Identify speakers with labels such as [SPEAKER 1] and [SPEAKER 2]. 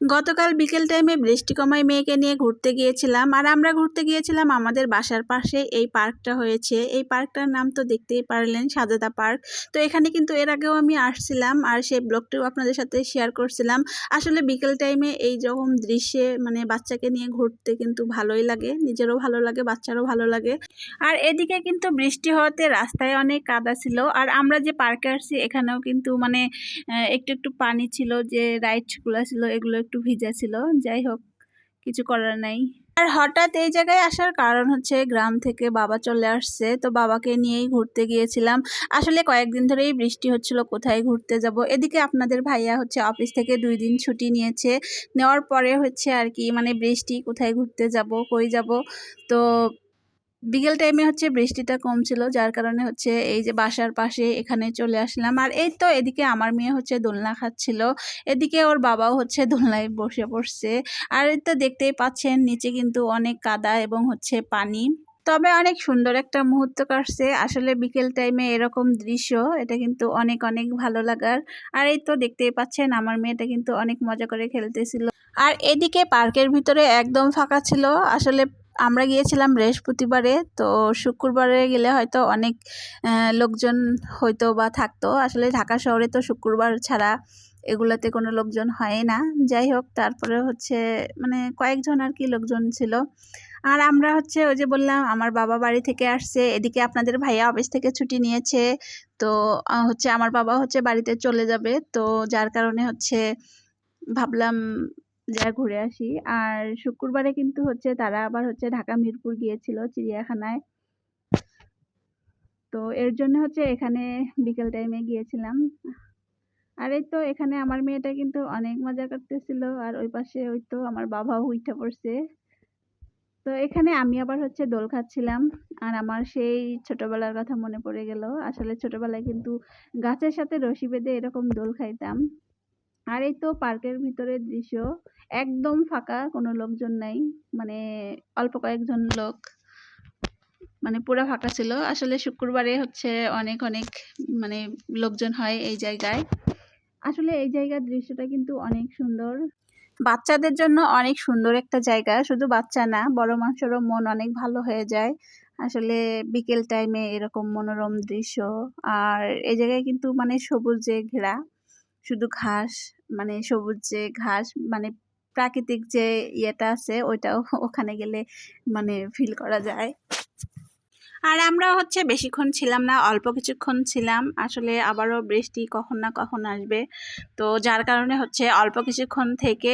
[SPEAKER 1] গতকাল বিকেল টাইমে বৃষ্টি কমায় মেয়েকে নিয়ে ঘুরতে গিয়েছিলাম। আর আমরা ঘুরতে গিয়েছিলাম আমাদের বাসার পাশে। এই পার্কটা হয়েছে। এই পার্কটার নাম তো দেখতেই পারলেন সাজাদা পার্ক। তো এখানে কিন্তু এর আগেও আমি আসছিলাম আর সেই ব্লগটিও আপনাদের সাথে শেয়ার করছিলাম। আসলে বিকেল টাইমে এই রকম দৃশ্যে মানে বাচ্চাকে নিয়ে ঘুরতে কিন্তু ভালোই লাগে। নিজেরও ভালো লাগে, বাচ্চারও ভালো লাগে। আর এদিকে কিন্তু বৃষ্টি হওয়াতে রাস্তায় অনেক কাদা ছিল। আর আমরা যে পার্কে আসছি, এখানেও কিন্তু মানে একটু একটু পানি ছিল, যে রাইডসগুলো ছিল, এগুলো একটু ভিজা ছিল, যাই হোক, কিছু করার নাই। আর হঠাৎ এই জায়গায় আসার কারণ হচ্ছে গ্রাম থেকে বাবা চলে আসছে, তো বাবাকে নিয়েই ঘুরতে গিয়েছিলাম। আসলে কয়েকদিন ধরেই বৃষ্টি হচ্ছিল, কোথায় ঘুরতে যাব? এদিকে আপনাদের ভাইয়া হচ্ছে অফিস থেকে দুই দিন ছুটি নিয়েছে। নেওয়ার পরে হচ্ছে আর কি মানে বৃষ্টি, কোথায় ঘুরতে যাব, কই যাব? তো বিকেল টাইমে হচ্ছে বৃষ্টিটা কম ছিল যার কারণে হচ্ছে এই যে বাসার পাশে এখানে চলে আসলাম। আর এই তো এদিকে আমার মেয়ে হচ্ছে দোলনা খাচ্ছিল, এদিকে ওর বাবাও হচ্ছে দোলনায় বসে পড়ছে। আর এই তো দেখতেই পাচ্ছেন, নিচে কিন্তু অনেক কাদা এবং হচ্ছে পানি। তবে অনেক সুন্দর একটা মুহূর্ত কাটছে। আসলে বিকেল টাইমে এরকম দৃশ্য, এটা কিন্তু অনেক অনেক ভালো লাগার। আর এই তো দেখতেই পাচ্ছেন, আমার মেয়েটা কিন্তু অনেক মজা করে খেলতেছিল। আর এদিকে পার্কের ভিতরে একদম ফাঁকা ছিল। আসলে আমরা গিয়েছিলাম বৃহস্পতিবারে, তো শুক্রবারে গেলে হয়তো অনেক লোকজন হয়তো বা থাকতো। আসলে ঢাকা শহরে তো শুক্রবার ছাড়া এগুলাতে কোনো লোকজন হয় না। যাই হোক, তারপরে হচ্ছে মানে কয়েকজন আর কি লোকজন ছিল। আর আমরা হচ্ছে ওই যে বললাম, আমার বাবা বাড়ি থেকে আসছে। এদিকে আপনাদের ভাইয়া অফিস থেকে ছুটি নিয়েছে। তো হচ্ছে আমার বাবা হচ্ছে বাড়িতে চলে যাবে। তো যার কারণে হচ্ছে ভাবলাম যা ঘুরে আসি। আর শুক্রবারে কিন্তু হচ্ছে তারা আবার হচ্ছে ঢাকা মিরপুর গিয়েছিল চিড়িয়াখানায়। তো এর জন্য হচ্ছে এখানে বিকেল টাইমে গিয়েছিলাম। আর এই তো এখানে আমার মেয়েটা কিন্তু অনেক মজা করতেছিল। আর ওই পাশে ওই তো আমার বাবাও উঠে পড়ছে। তো এখানে আমি আবার হচ্ছে দোল খাচ্ছিলাম। আর আমার সেই ছোটবেলার কথা মনে পড়ে গেল। আসলে ছোটবেলায় কিন্তু গাছের সাথে রশি বেঁধে এরকম দোল খাইতাম। আর এই তো পার্কের ভিতরের দৃশ্য, একদম ফাঁকা, কোনো লোকজন নাই মানে অল্প কয়েকজন লোক মানে পুরো ফাঁকা ছিল। আসলে শুক্রবারে হচ্ছে অনেক অনেক মানে লোকজন হয় এই জায়গায়। আসলে এই জায়গার দৃশ্যটা কিন্তু অনেক সুন্দর। বাচ্চাদের জন্য অনেক সুন্দর একটা জায়গা, শুধু বাচ্চা না, বড় মানুষেরও মন অনেক ভালো হয়ে যায়। আসলে বিকেল টাইমে এরকম মনোরম দৃশ্য। আর এই জায়গায় কিন্তু মানে সবুজে ঘেরা। শুধু ঘাস মানে সবুজ যে ঘাস মানে প্রাকৃতিক যে ইয়েটা আছে, ওইটাও ওখানে গেলে মানে ফিল করা যায়। আর আমরা হচ্ছে বেশিক্ষণ ছিলাম না, অল্প কিছুক্ষণ ছিলাম। আসলে আবারও বৃষ্টি কখন না কখন আসবে। তো যার কারণে হচ্ছে অল্প কিছুক্ষণ থেকে